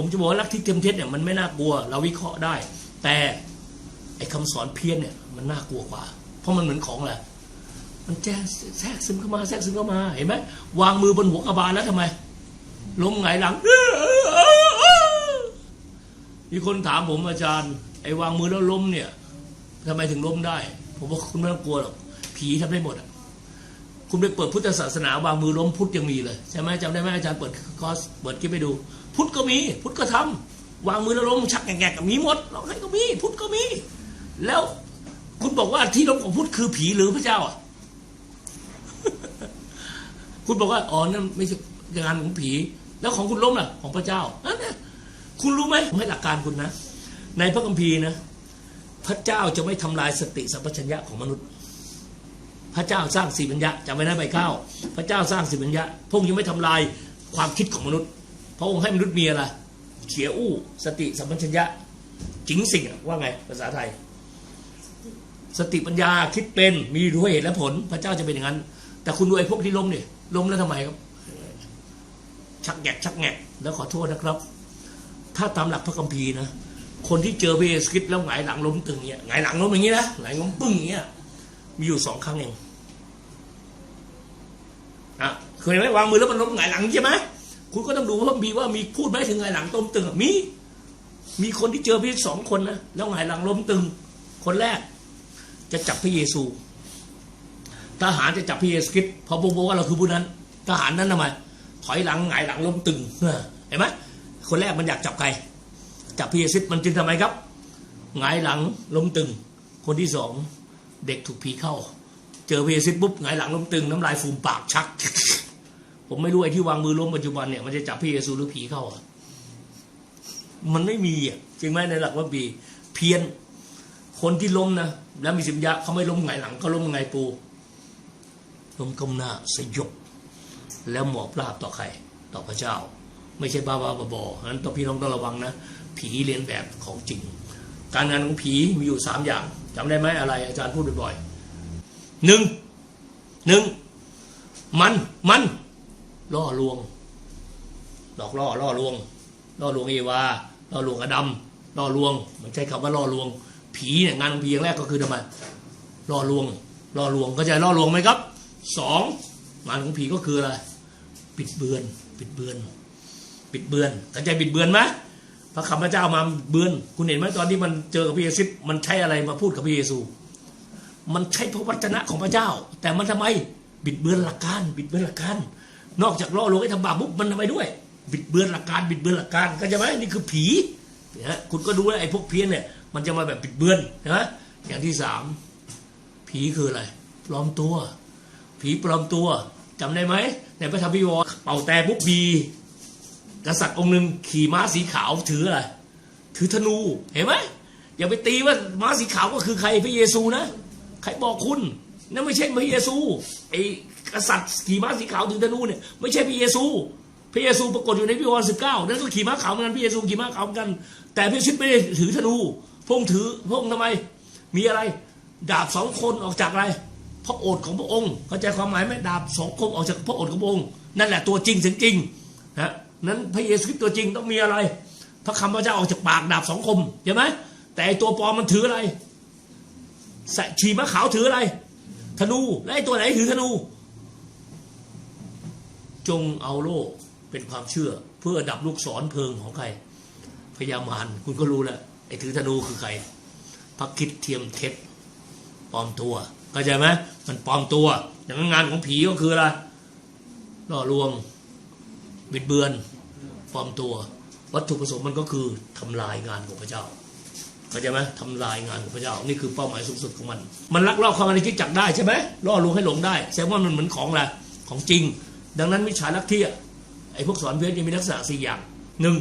ผมจะบอกว่าลัทธิเทียมเท็จเนี่ยมันไม่น่ากลัว เราวิเคราะห์ได้ แต่ไอ้คำสอนเพี้ยนเนี่ยมันน่ากลัวกว่า เพราะมันเหมือนของอะไรมันแจ้แทรกซึมเข้ามาแทรกซึมเข้ามาเห็นไหมวางมือบนหัวกระบาลแล้วทำไมล้มหงหลัง มีคนถามผมอาจารย์ ไอ้วางมือแล้วล้มเนี่ยทำไมถึงล้มได้ ผมว่าคุณไม่ต้องกลัวหรอกผีทำได้หมดอะ คุณไปเปิดพุทธศาสนาวางมือล้มพุทธยังมีเลยใช่ไหมจำได้ไหมอาจารย์เปิดคอร์สเปิดคลิปไปดู พุทธก็มี พุทธก็ทำวางมือแล้วล้มชักแงกๆก็มีหมดเราให้ก็มี พุทธก็มี แล้วคุณบอกว่าที่ล้มของพุทธคือผีหรือพระเจ้าอะคุณบอกว่าอ๋อนั่นไม่ใช่งานของผี แล้วของคุณล้มล่ะ ของพระเจ้านั่นนะคุณรู้ไหมผมให้หลักการคุณนะ ในพระคัมภีร์นะ พระเจ้าจะไม่ทำลายสติสัมปชัญญะของมนุษย์ พระเจ้าสร้างสีบัญญะจำไว้นะใบข้าวพระเจ้าสร้างสีบัญญะพระองค์ยังไม่ทำลายความคิดของมนุษย์ พระองค์ให้มนุษย์มีอะไรเขียอู้ สติสัมปชัญญะจิงสิ่งว่าไงภาษาไทย สติปัญญาคิดเป็นมีด้วยเหตุและผล พระเจ้าจะเป็นอย่างนั้น แต่คุณดูไอ้พวกที่ล้มเนี่ยล้มแล้วทำไมครับ ชักแงกชักแงกแล้วขอโทษนะครับ ถ้าตามหลักพระคัมภีร์นะคนที่เจอเยซูคริสต์แล้วหงายหลังล้มตึงเงี้ยหงายหลังล้มอย่างนี้นะหงายล้มปึ้งอย่างเงี้ยมีอยู่สองครั้งเอง อะเคยไหมวางมือแล้วมันล้มหงายหลังใช่ไหมคุณก็ต้องดูว่ามีว่ามีพูดไหมถึงหงายหลังต้มตึงมีมีคนที่เจอพระเยซูสองคนนะแล้วหงายหลังล้มตึง คนแรก จะจับพระเยซูทหารจะจับพระเยซูคริสต์พอบอกว่าเราคือผู้นั้น ทหารนั้นทำไมถอยหลังหงายหลังล้มตึงเห็นไหมคนแรกมันอยากจับใคร จับพระเยซูมันจึงทำไมครับหงายหลังล้มตึง คนที่สองเด็กถูกผีเข้า เจอพระเยซูปุ๊บหงหลังล้มตึงน้ำลายฟูมปากชัก ผมไม่รู้ไอ้ที่วางมือล้มปัจจุบันเนี่ยมันจะจับพระเยซูหรือผีเข้าอะมันไม่มีอะจริงไหมในหลักว่าปีเพี้ยน คนที่ล้มนะแล้วมีสิมยะเขาไม่ล้มหงหลังเขาล้มไงปูล้มก้มหน้าสยบแล้วหมอบราบต่อใคร ต่อพระเจ้า ไม่ใช่บ้าบ้าบอๆนั้นต้องพี่น้องต้องระวังนะผีเรียนแบบของจริง การงานของผีมีอยู่สามอย่างจำได้ไหมอะไรอาจารย์พูดบ่อยๆ หนึ่งหนึ่งมันมันล่อลวง หลอกล่อล่อลวง ล่อลวงเอวาล่อลวงอดัมล่อลวง มันใช้คำว่าล่อลวง ผีเนี่ยงานของผีอย่างแรกก็คือทำไมล่อลวงล่อลวงเข้าใจล่อลวงไหมครับสองงานของผีก็คืออะไรปิดเบือน ปิดเบือน ปิดเบือนเข้าใจปิดเบือนไหมพระคำพระเจ้ามาเบือน คุณเห็นไหมตอนที่มันเจอกับพระเยซูมันใช้อะไรมาพูดกับพระเยซู มันใช้พระวจนะของพระเจ้า แต่มันทำไมบิดเบือนหลักการ บิดเบือนหลักการ นอกจากล่อลวงให้ทำบาปปุ๊บมันทำไมด้วย บิดเบือนหลักการ บิดเบือนหลักการเข้าใจไหมนี่คือผีนะคุณก็ดูว่าไอ้พวกเพี้ยนเนี่ยมันจะมาแบบบิดเบือนนะอย่างที่สามผีคืออะไรปลอมตัว ผีปลอมตัวจำได้ไหมในพระธรรมพิวรณ์เป่าแต่ปุ๊บบีกษัตริย์องค์หนึ่งขี่ม้าสีขาวถืออะไรถือธนูเห็นไหมอย่าไปตีว่าม้าสีขาวก็คือใครพระเยซูนะ ใครบอกคุณนั่นไม่ใช่พระเยซูไอ้กษัตริย์ขี่ม้าสีขาวถือธนูเนี่ยไม่ใช่พระเยซู พระเยซูปรากฏอยู่ในพิวรสิบเก้านั่นก็ขี่ม้าขาวเหมือนกันพระเยซูขี่ม้าขาวเหมือนกัน แต่พระชิดไม่ได้ถือธนูพงถือพงค์ทำไม มีอะไร ดาบสองคนออกจากอะไรพระโอษฐ์ของพระองค์เข้าใจความหมายไหมดาบสองคมออกจากพระโอษฐ์ของพระองค์นั่นแหละตัวจริงเสียงจริงนะนั้นพระเยซูคริสต์ตัวจริงต้องมีอะไร พระคำพระเจ้าออกจากปากดาบสองคมใช่ไหมแต่ไอ้ตัวปลอมมันถืออะไร ฉีมะขาวถืออะไร ธนู และไอ้ตัวไหนถือธนู จงเอาโล่เป็นความเชื่อ เพื่อดับลูกศรเพลิงของใครพญามารคุณก็รู้แล้วไอ้ถือธนูคือใครพระคิดเทียมเท็จปลอมตัวเข้าใจไหมมันปลอมตัว อย่างนั้นงานของผีก็คืออะไรล่อลวง บิดเบือนปลอมตัว วัตถุประสงค์มันก็คือทำลายงานของพระเจ้า เข้าใจไหมทำลายงานของพระเจ้านี่คือเป้าหมายสูงสุดของมัน มันลักลอบความาในคิดจักรได้ใช่ไหมล่อลวงให้หลงได้แสดงว่ามันเหมือนของอะไรของจริง ดังนั้นมิจฉาลัทธิอะไอ้พวกสอนเพี้ยนจะมีลักษณะสี่อย่างหนึ่ง